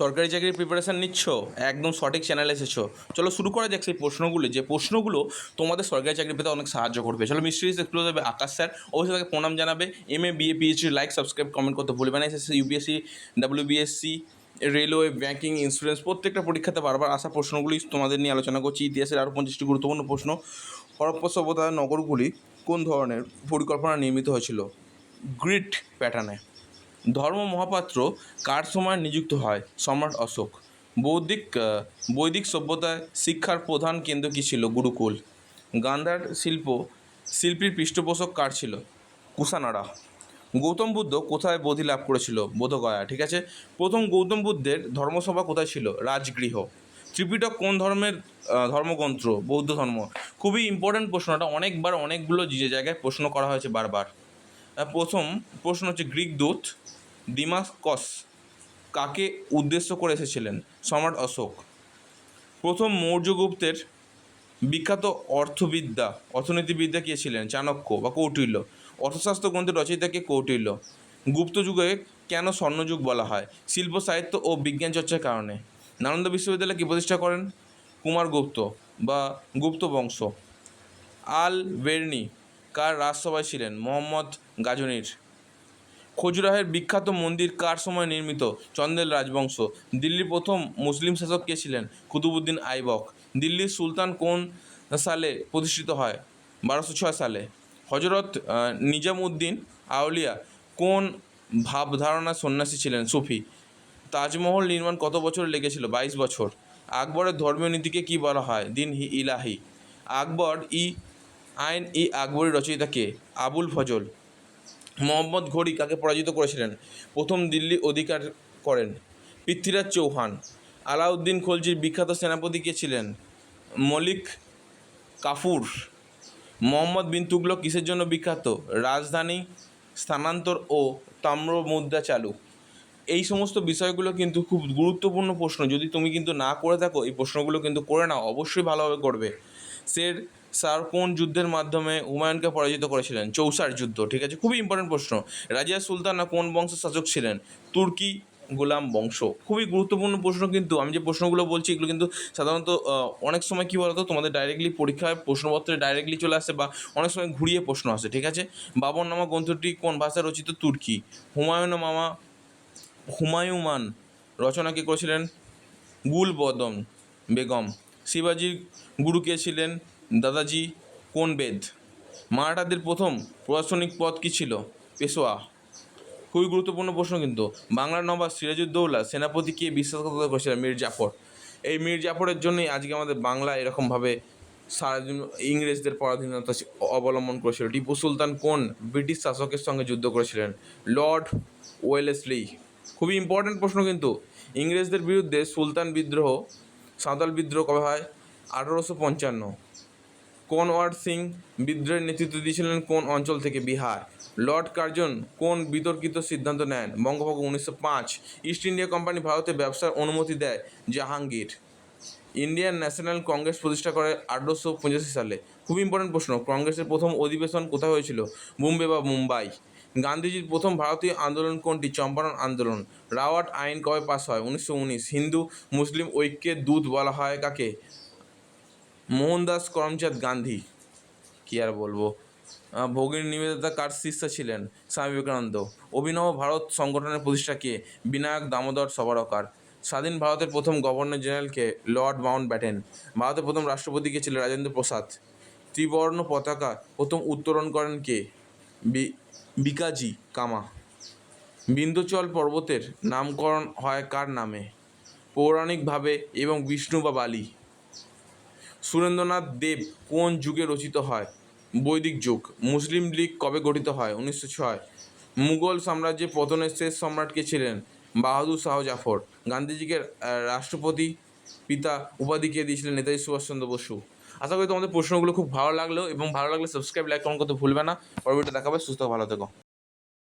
সরকারি চাকরির প্রিপারেশান নিচ্ছ? একদম সঠিক চ্যানেলে এসেছ। চলো শুরু করা যাক সেই প্রশ্নগুলো। যে প্রশ্নগুলো তোমাদের সরকারি চাকরি পেতে অনেক সাহায্য করবে। চলো মিস্ট্রিজ এক্সপ্লোর হবে আকাশ স্যার অবশ্যই তাকে প্রণাম জানাবে। M A BA PhD like subscribe comment করতে ভুলবে না। SSC UPSC WBSC railway banking insurance প্রত্যেকটা পরীক্ষাতে বারবার আসা প্রশ্নগুলি তোমাদের নিয়ে আলোচনা করছি। ইতিহাসের আরও পঞ্চাশটি গুরুত্বপূর্ণ প্রশ্ন। হরপ্পা সভ্যতার নগরগুলি কোন ধরনের পরিকল্পনা নির্মিত হয়েছিল? গ্রিড প্যাটার্নে ধর্ম মহাপাত্র কার সময় নিযুক্ত হয়? সম্রাট অশোক। বৌদ্ধিক বৈদিক সভ্যতায় শিক্ষার প্রধান কেন্দ্র কী ছিল? গুরুকুল। গান্ধার শিল্প, শিল্পীর পৃষ্ঠপোষক কার ছিল? কুষাণারা গৌতম বুদ্ধ কোথায় বোধি লাভ করেছিল? বোধগয়া, ঠিক আছে? প্রথম গৌতম বুদ্ধের ধর্মসভা কোথায় ছিল? রাজগৃহ। ত্রিপিটক কোন ধর্মের ধর্মগ্রন্থ? বৌদ্ধ ধর্ম। খুবই ইম্পর্ট্যান্ট প্রশ্নটা, অনেকবার অনেকগুলো যে জায়গায় প্রশ্ন করা হয়েছে বারবার। প্রথম প্রশ্ন হচ্ছে, গ্রিক দূত দিমাসকস কাকে উদ্দেশ্য করে এসেছিলেন? সম্রাট অশোক। প্রথম মৌর্যগুপ্তের বিখ্যাত অর্থবিদ্যা, অর্থনীতিবিদ্যা কে ছিলেন? চাণক্য বা কৌটিল্য। অর্থশাস্ত্র গ্রন্থের রচয়িতা কে? কৌটিল্য। গুপ্ত যুগে কেন স্বর্ণযুগ বলা হয়? শিল্প, সাহিত্য ও বিজ্ঞান চর্চার কারণে। নালন্দা বিশ্ববিদ্যালয় কি প্রতিষ্ঠা করেন? কুমারগুপ্ত বা গুপ্ত বংশ। আল বেরনি কার রাজসভায় ছিলেন? মোহাম্মদ গাজনির। খজুরাহের বিখ্যাত মন্দির কার সময় নির্মিত? চন্দেল রাজবংশ। দিল্লির প্রথম মুসলিম শাসক কে ছিলেন? কুতুবুদ্দিন আইবক। দিল্লির সুলতান কোন সালে প্রতিষ্ঠিত হয়? বারোশো ছয় সালে। হজরত নিজামুদ্দিন আউলিয়া কোন ভাবধারণা সন্ন্যাসী ছিলেন? সুফি। তাজমহল নির্মাণ কত বছর লেগেছিল? বাইশ বছর। আকবরের ধর্মীয় নীতিকে কি বলা হয়? দিন ইলাহি। আকবর ই আইন ই আকবরী রচয়িতা কে? আবুল ফজল। মোহাম্মদ ঘড়ি কাকে পরাজিত করেছিলেন? প্রথম দিল্লি অধিকার করেন পৃথ্বীরাজ চৌহান। আলাউদ্দিন খলজির বিখ্যাত সেনাপতি কে ছিলেন? মলিক কাফুর। মোহাম্মদ বিন তুগলক কিসের জন্য বিখ্যাত? রাজধানী, স্থানান্তর ও তাম্র মুদ্রা চালু। এই সমস্ত বিষয়গুলো কিন্তু খুব গুরুত্বপূর্ণ প্রশ্ন। যদি তুমি কিন্তু না করে থাকো, এই প্রশ্নগুলো কিন্তু করে নাও। অবশ্যই ভালোভাবে করবে। শের স্যার কোন যুদ্ধের মাধ্যমে হুমায়ুনকে পরাজিত করেছিলেন, চৌসার যুদ্ধ, ঠিক আছে? খুবই ইম্পর্টেন্ট প্রশ্ন। রাজিয়া সুলতানা কোন বংশের শাসক ছিলেন? তুর্কি গোলাম বংশ। খুবই গুরুত্বপূর্ণ প্রশ্ন কিন্তু, আমি যে প্রশ্নগুলো বলছি এগুলো কিন্তু সাধারণত অনেক সময় কী বলতো, তোমাদের ডাইরেক্টলি পরীক্ষায় প্রশ্নপত্রে ডাইরেক্টলি চলে আসে বা অনেক সময় ঘুরিয়ে প্রশ্ন আসে, ঠিক আছে? বাবর নামা গ্রন্থটি কোন ভাষায় রচিত? তুর্কি। হুমায়ুন মামা, হুমায়ুমান রচনা কে করেছিলেন? গুলবদন বেগম। শিবাজির গুরু কে ছিলেন? দাদাজি, কোন বেদ? মারাঠাদের প্রথম প্রশাসনিক পদ কী ছিল? পেশোয়া। খুবই গুরুত্বপূর্ণ প্রশ্ন কিন্তু। বাংলার নবাব সিরাজউদ্দৌলা, সেনাপতি কে বিশ্বাসঘাতকতা করেছিলেন মীর জাফর। এই মীর জাফরের জন্যই আজকে আমাদের বাংলা এরকমভাবে সারাদিন ইংরেজদের পরাধীনতা অবলম্বন করেছিল। টিপু সুলতান কোন ব্রিটিশ শাসকের সঙ্গে যুদ্ধ করেছিলেন? Lord Wellesley. খুবই ইম্পর্ট্যান্ট প্রশ্ন কিন্তু। ইংরেজদের বিরুদ্ধে সুলতান বিদ্রোহ, সাঁওতাল বিদ্রোহ কবে হয়? আঠারোশো পঞ্চান্ন। কোনওয়ার্ড সিং বিদ্রোহের নেতৃত্ব দিয়েছিলেন কোন অঞ্চল থেকে বিহার? লর্ড কার্জন কোন বিতর্কিত সিদ্ধান্ত নেন? বঙ্গভঙ্গ উনিশশো পাঁচ, ইস্ট ইন্ডিয়া কোম্পানি ভারতে ব্যবসার অনুমতি দেয় জাহাঙ্গীর। ইন্ডিয়ান ন্যাশনাল কংগ্রেস প্রতিষ্ঠা করে আঠারোশো পঁচাশি সালে। খুব ইম্পর্টেন্ট প্রশ্ন, কংগ্রেসের প্রথম অধিবেশন কোথায় হয়েছিল? বোম্বে বা মুম্বাই। গান্ধীজির প্রথম ভারতীয় আন্দোলন কোনটি? চম্পারণ আন্দোলন। রাওয়াট আইন কবে পাস হয়? উনিশশো উনিশ হিন্দু মুসলিম ঐক্যের দূত বলা হয় কাকে? মোহনদাস করমচাঁদ গান্ধী। কি আর বলব? ভগিনী নিবেদিতা কার শিষ্য ছিলেন? স্বামী বিবেকানন্দ। অভিনব ভারত সংগঠনের প্রতিষ্ঠাকে বিনায়ক দামোদর সবারকার। স্বাধীন ভারতের প্রথম গভর্নর জেনারেলকে লর্ড মাউন্ট ব্যাটেন। ভারতের প্রথম রাষ্ট্রপতি কে ছিলেন রাজেন্দ্র প্রসাদ। ত্রিবর্ণ পতাকা প্রথম উত্তোলন করেন কে? বিকাজি কামা। বিন্দুচল পর্বতের নামকরণ হয় কার নামে? পৌরাণিকভাবে এবং বিষ্ণু বা বালি। সুরেন্দ্রনাথ দেব কোন যুগে রচিত হয়? বৈদিক যুগ। মুসলিম লীগ কবে গঠিত হয়? উনিশশো ছয়। মুঘল সাম্রাজ্যের পতনের শেষ সম্রাট কে ছিলেন? বাহাদুর শাহ জাফর। গান্ধীজিকে রাষ্ট্রপতি পিতা উপাধি কে দিয়েছিলেন নেতাজি সুভাষচন্দ্র বসু। আশা করি তোমাদের প্রশ্নগুলো খুব ভালো লাগল এবং ভালো লাগলে সাবস্ক্রাইব লাইক কমেন্ট করতে ভুলবে না। পরবর্তীতে দেখাবে। সুস্থ ভালো থেকো।